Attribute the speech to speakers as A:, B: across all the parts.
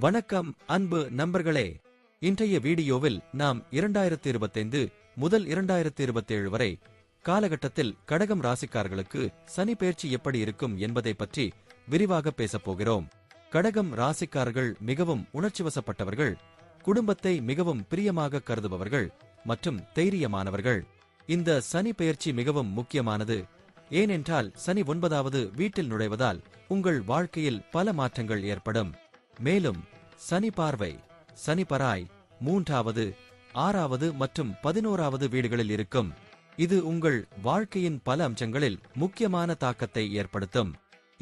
A: வணக்கம் அன்பு நண்பர்களே. இன்றைய வீடியோவில் நாம் இரண்டாயிரத்தி இருபத்தைந்து முதல் இரண்டாயிரத்தி இருபத்தேழு வரை காலகட்டத்தில் கடகம் ராசிக்காரர்களுக்கு சனி பெயர்ச்சி எப்படி இருக்கும் என்பதை பற்றி விரிவாக பேசப் போகிறோம். கடகம் ராசிக்காரர்கள் மிகவும் உணர்ச்சிவசப்பட்டவர்கள் குடும்பத்தை மிகவும் பிரியமாக கருதுபவர்கள் மற்றும் தைரியமானவர்கள். இந்த சனி பெயர்ச்சி மிகவும் முக்கியமானது. ஏனென்றால் சனி ஒன்பதாவது வீட்டில் நுழைவதால் உங்கள் வாழ்க்கையில் பல மாற்றங்கள் ஏற்படும். மேலும் சனி பார்வை சனி பராய் மூன்றாவது ஆறாவது மற்றும் பதினோராவது வீடுகளில் இருக்கும். இது உங்கள் வாழ்க்கையின் பல அம்சங்களில் முக்கியமான தாக்கத்தை ஏற்படுத்தும்.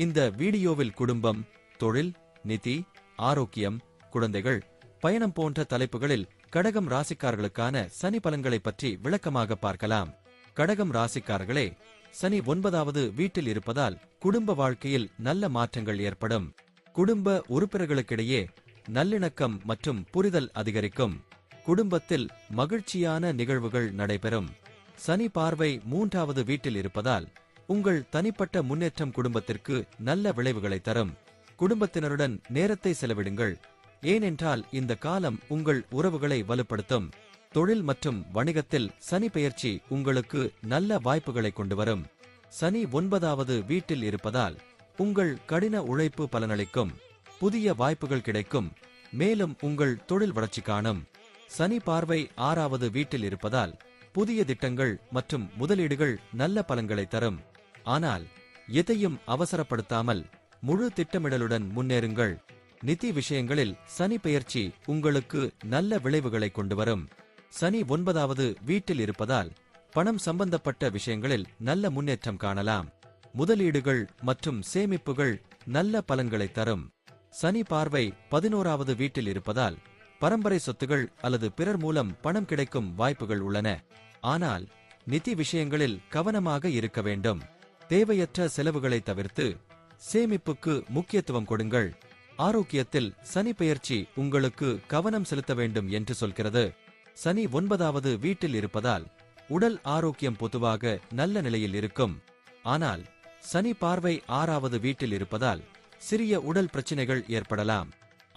A: இந்த வீடியோவில் குடும்பம் தொழில் நிதி ஆரோக்கியம் குழந்தைகள் பயணம் போன்ற தலைப்புகளில் கடகம் ராசிக்காரர்களுக்கான சனி பலன்களை பற்றி விளக்கமாக பார்க்கலாம். கடகம் ராசிக்காரர்களே சனி ஒன்பதாவது வீட்டில் இருப்பதால் குடும்ப வாழ்க்கையில் நல்ல மாற்றங்கள் ஏற்படும். குடும்ப உறுப்பினர்களுக்கிடையே நல்லிணக்கம் மற்றும் புரிதல் அதிகரிக்கும். குடும்பத்தில் மகிழ்ச்சியான நிகழ்வுகள் நடைபெறும். சனி பார்வை மூன்றாவது வீட்டில் இருப்பதால் உங்கள் தனிப்பட்ட முன்னேற்றம் குடும்பத்திற்கு நல்ல விளைவுகளை தரும். குடும்பத்தினருடன் நேரத்தை செலவிடுங்கள். ஏனென்றால் இந்த காலம் உங்கள் உறவுகளை வலுப்படுத்தும். தொழில் மற்றும் வணிகத்தில் சனி பெயர்ச்சி உங்களுக்கு நல்ல வாய்ப்புகளை கொண்டு வரும். சனி ஒன்பதாவது வீட்டில் இருப்பதால் உங்கள் கடின உழைப்பு பலனளிக்கும் புதிய வாய்ப்புகள் கிடைக்கும். மேலும் உங்கள் தொழில் வளர்ச்சி காணும். சனி பார்வை ஆறாவது வீட்டில் இருப்பதால் புதிய திட்டங்கள் மற்றும் முதலீடுகள் நல்ல பலன்களை தரும். ஆனால் எதையும் அவசரப்படுத்தாமல் முழு திட்டமிடலுடன் முன்னேறுங்கள். நிதி விஷயங்களில் சனி பெயர்ச்சி உங்களுக்கு நல்ல விளைவுகளை கொண்டு வரும். சனி ஒன்பதாவது வீட்டில் இருப்பதால் பணம் சம்பந்தப்பட்ட விஷயங்களில் நல்ல முன்னேற்றம் காணலாம். முதலீடுகள் மற்றும் சேமிப்புகள் நல்ல பலன்களை தரும். சனி பார்வை பதினோராவது வீட்டில் இருப்பதால் பரம்பரை சொத்துகள் அல்லது பிறர் மூலம் பணம் கிடைக்கும் வாய்ப்புகள் உள்ளன. ஆனால் நிதி விஷயங்களில் கவனமாக இருக்க வேண்டும். தேவையற்ற செலவுகளை தவிர்த்து சேமிப்புக்கு முக்கியத்துவம் கொடுங்கள். ஆரோக்கியத்தில் சனி பெயர்ச்சி உங்களுக்கு கவனம் செலுத்த வேண்டும் என்று சொல்கிறது. சனி ஒன்பதாவது வீட்டில் இருப்பதால் உடல் ஆரோக்கியம் பொதுவாக நல்ல நிலையில் இருக்கும். ஆனால் சனி பார்வை ஆறாவது வீட்டில் இருப்பதால் சிறிய உடல் பிரச்சினைகள் ஏற்படலாம்.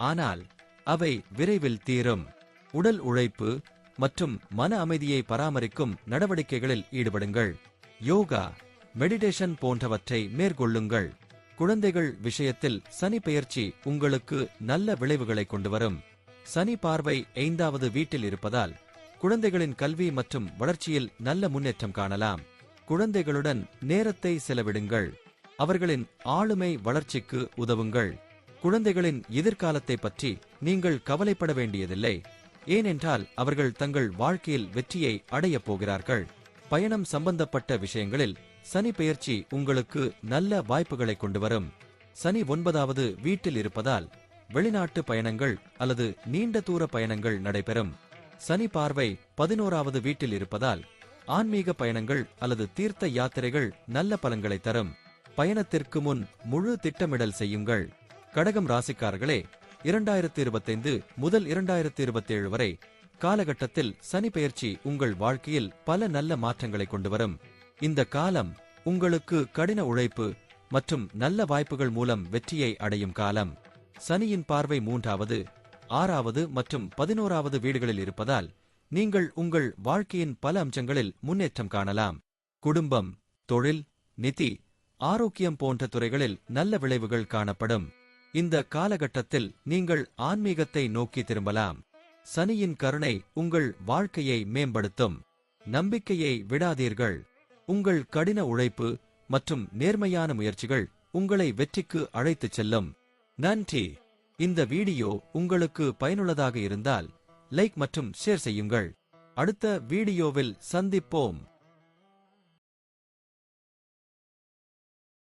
A: ஆனால் அவை விரைவில் தீரும். உடல் உழைப்பு மற்றும் மன அமைதியை பராமரிக்கும் நடவடிக்கைகளில் ஈடுபடுங்கள். யோகா மெடிடேஷன் போன்றவற்றை மேற்கொள்ளுங்கள். குழந்தைகள் விஷயத்தில் சனி பெயர்ச்சி உங்களுக்கு நல்ல விளைவுகளை கொண்டு வரும். சனி பார்வை ஐந்தாவது வீட்டில் இருப்பதால் குழந்தைகளின் கல்வி மற்றும் வளர்ச்சியில் நல்ல முன்னேற்றம் காணலாம். குழந்தைகளுடன் நேரத்தை செலவிடுங்கள். அவர்களின் ஆளுமை வளர்ச்சிக்கு உதவுங்கள். குழந்தைகளின் எதிர்காலத்தை பற்றி நீங்கள் கவலைப்பட வேண்டியதில்லை. ஏனென்றால் அவர்கள் தங்கள் வாழ்க்கையில் வெற்றியை அடையப் போகிறார்கள். பயணம் சம்பந்தப்பட்ட விஷயங்களில் சனி பெயர்ச்சி உங்களுக்கு நல்ல வாய்ப்புகளை கொண்டு வரும். சனி ஒன்பதாவது வீட்டில் இருப்பதால் வெளிநாட்டு பயணங்கள் அல்லது நீண்ட தூர பயணங்கள் நடைபெறும். சனி பார்வை பதினோராவது வீட்டில் இருப்பதால் ஆன்மீக பயணங்கள் அல்லது தீர்த்த யாத்திரைகள் நல்ல பலன்களை தரும். பயணத்திற்கு முன் முழு திட்டமிடல் செய்யுங்கள். கடகம் ராசிக்காரர்களே இரண்டாயிரத்தி இருபத்தைந்து முதல் இரண்டாயிரத்தி இருபத்தேழு வரை காலகட்டத்தில் சனி பெயர்ச்சி உங்கள் வாழ்க்கையில் பல நல்ல மாற்றங்களை கொண்டு வரும். இந்த காலம் உங்களுக்கு கடின உழைப்பு மற்றும் நல்ல வாய்ப்புகள் மூலம் வெற்றியை அடையும் காலம். சனியின் பார்வை மூன்றாவது ஆறாவது மற்றும் பதினோராவது வீடுகளில் இருப்பதால் நீங்கள் உங்கள் வாழ்க்கையின் பல அம்சங்களில் முன்னேற்றம் காணலாம். குடும்பம் தொழில் நிதி ஆரோக்கியம் போன்ற துறைகளில் நல்ல விளைவுகள் காணப்படும். இந்த காலகட்டத்தில் நீங்கள் ஆன்மீகத்தை நோக்கி திரும்பலாம். சனியின் கருணை உங்கள் வாழ்க்கையை மேம்படுத்தும். நம்பிக்கையை விடாதீர்கள். உங்கள் கடின உழைப்பு மற்றும் நேர்மையான முயற்சிகள் உங்களை வெற்றிக்கு அழைத்துச் செல்லும். நன்றி. இந்த வீடியோ உங்களுக்கு பயனுள்ளதாக இருந்தால் லைக் மற்றும் ஷேர் செய்யுங்கள். அடுத்த வீடியோவில் சந்திப்போம்.